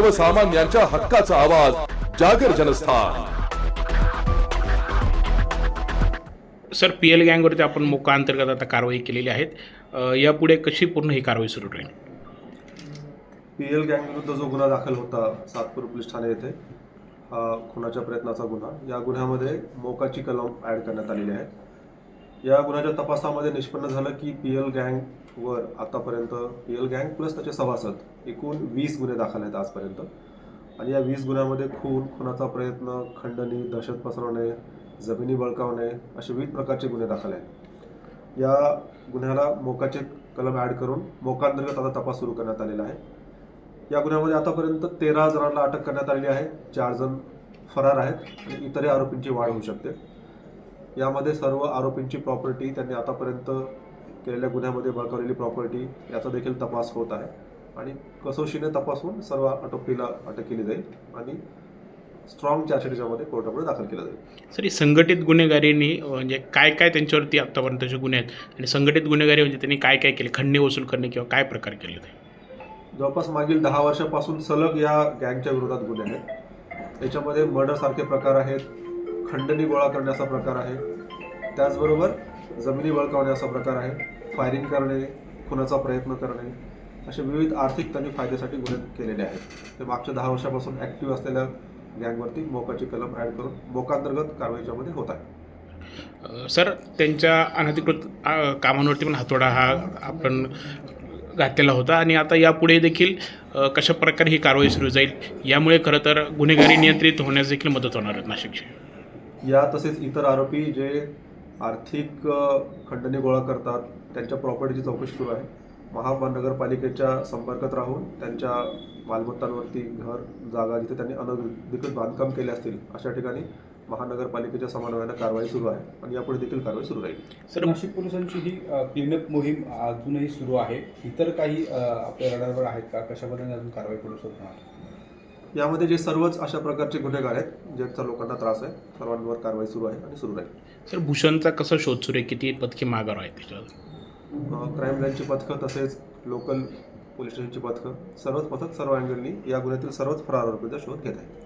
सर्वसामान्यांच्या हक्काचा आवाज जागर जनस्थान. सर पी एल गँगवरती आपण मोका अंतर्गत आता कारवाई केलेली आहेत. यापुढे कशी पूर्ण ही कारवाई सुरू राहील? पी एल गँग विरुद्ध जो गुन्हा दाखल होता सातपूर पोलीस ठाणे येथे हा खुनाच्या प्रयत्नाचा गुन्हा या गुन्ह्यामध्ये मोकाची कलम ॲड करण्यात आलेली आहे. या गुन्ह्याच्या तपासामध्ये निष्पन्न झालं की पी एल गँगवर आतापर्यंत पी एल गँग प्लस त्याचे सभासद एकूण वीस गुन्हे दाखल आहेत आजपर्यंत. आणि या वीस गुन्ह्यामध्ये खून खुनाचा प्रयत्न खंडणी दहशत पसरवणे जमिनी बळकावणे असे विविध प्रकारचे गुन्हे दाखल आहेत. या गुन्ह्याला मोकाचे कलम ॲड करून मोकांतर्गत आता तपास सुरू करण्यात आलेला आहे. या गुन्ह्यामध्ये आतापर्यंत तेरा जणांना अटक करण्यात आलेली आहे. चार जण फरार आहेत आणि इतरही आरोपींची वाढ होऊ शकते. यामध्ये सर्व आरोपींची प्रॉपर्टी त्यांनी आतापर्यंत केलेल्या गुन्ह्यामध्ये बळकावलेली प्रॉपर्टी याचा देखील तपास होत आहे. आणि कसोशीने तपासून सर्व आरोपीला अटक केली जाईल आणि स्ट्रॉंग चार्जशीट याच्यामध्ये कोर्टापुढे दाखल केलं जाईल. सर संघटित गुन्हेगारीने म्हणजे काय काय त्यांच्यावरती आत्तापर्यंतचे गुन्हे आहेत? आणि संघटित गुन्हेगारी म्हणजे त्यांनी काय काय केले? खंडणी वसूल करणे किंवा काय प्रकार केले ते? जवळपास मागील दहा वर्षापासून सलग या गँगच्या विरोधात गुन्हे आहेत. याच्यामध्ये मर्डरसारखे प्रकार आहेत. खंडणी गोळा करणे असा प्रकार आहे. त्याचबरोबर जमिनी बळकावणे असा प्रकार आहे. फायरिंग करणे खुनाचा प्रयत्न करणे असे विविध आर्थिक त्यांनी फायद्यासाठी गुन्हे केलेले आहेत. ते मागच्या दहा वर्षापासून ॲक्टिव्ह असलेल्या गँगवरती मोकाची कलम ॲड करून मोकांतर्गत कारवाईच्यामध्ये होत आहे. सर त्यांच्या अनधिकृत कामांवरती पण हातोडा हा आपण घातलेला होता आणि आता यापुढे देखील कशा प्रकारे ही कारवाई सुरू जाईल यामुळे खरं तर गुन्हेगारी नियंत्रित होण्यास देखील मदत होणार आहे नाशिकची. या तसेच इतर आरोपी जे आर्थिक खंडणी गोळा करतात त्यांच्या प्रॉपर्टीची चौकशी सुरू आहे. महानगरपालिकेच्या संपर्कात राहून त्यांच्या मालमत्तांवरती घर जागा जिथे त्यांनी अनधिकृत बांधकाम केले असतील अशा ठिकाणी महानगरपालिकेच्या समन्वयानं कारवाई सुरू आहे आणि यापुढे देखील कारवाई सुरू राहील. सर नाशिक पोलिसांची ही क्लीनअप मोहीम अजूनही सुरू आहे. इतर काही आपल्या रडारवर आहेत का? कशाबद्दल अजून कारवाई करू शकणार यामध्ये जे सर्वच अशा प्रकारचे गुन्हेगार आहेत ज्यांचा लोकांना त्रास आहे सर्वांवर कारवाई सुरू आहे आणि सुरू राहील. सर भूषणचा कसा शोध सुरू आहे? किती पदकी मागावर आहेत त्याच्यावर? क्राईम ब्रँचची पथकं तसेच लोकल पोलीस स्टेशनची पथकं सर्वच पथक सर्व अँगलनी या गुन्ह्यातील सर्वच फरार आरोपीचा शोध घेत आहे